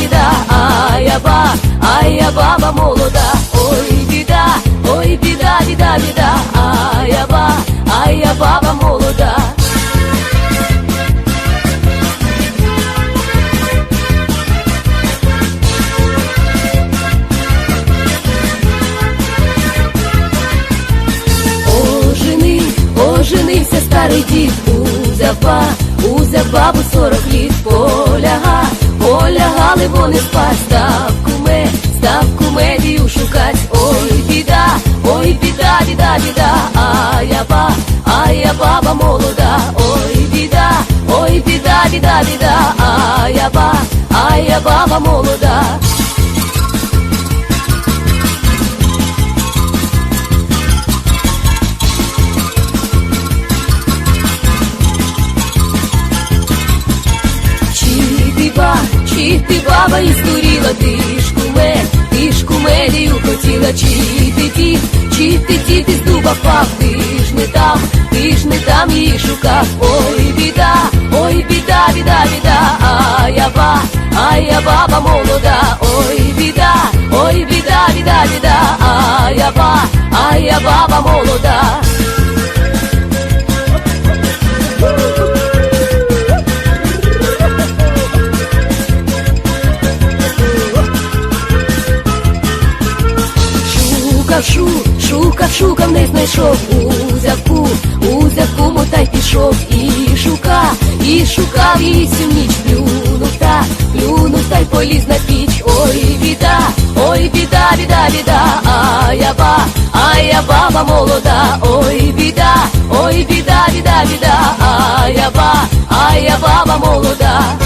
біда, біда, біда, а я ба, а я баба молода, ой, біда, ой, біда, біда, біда, а я ба, а я баба молода. Ожени, оженився старий дід, узяв ба, узяв бабу сорок літ, поляга, полягали вони спать, став куме, став кумедію шукать, ой, біда, ой, біда, біда, біда, а я ба, а я баба молода, ой, біда, ой, біда, біда, біда, а я ба, а я баба молода. Ба, ти баба і здуріла, ти ж куме, ти ж кумедію хотіла, чи ти ті, чи ти ті, ти з дуба впав, ти ж не там, ти ж не там її шукав, ой, біда, ой, біда, біда, біда, а я ба, а я баба молода, шукав, не знайшов, узяв ку, узяв куму та й пішов, і шукав, і шукав її всю ніч, плюнув та, плюнув та й поліз на піч, ой, біда, ой, біда, біда, біда, а я ба, а я баба молода, ой, біда, ой, біда, біда, біда, а я ба, а я баба молода.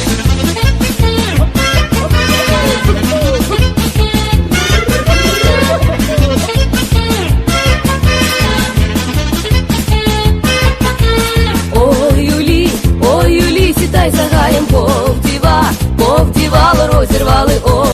Ліс, ой,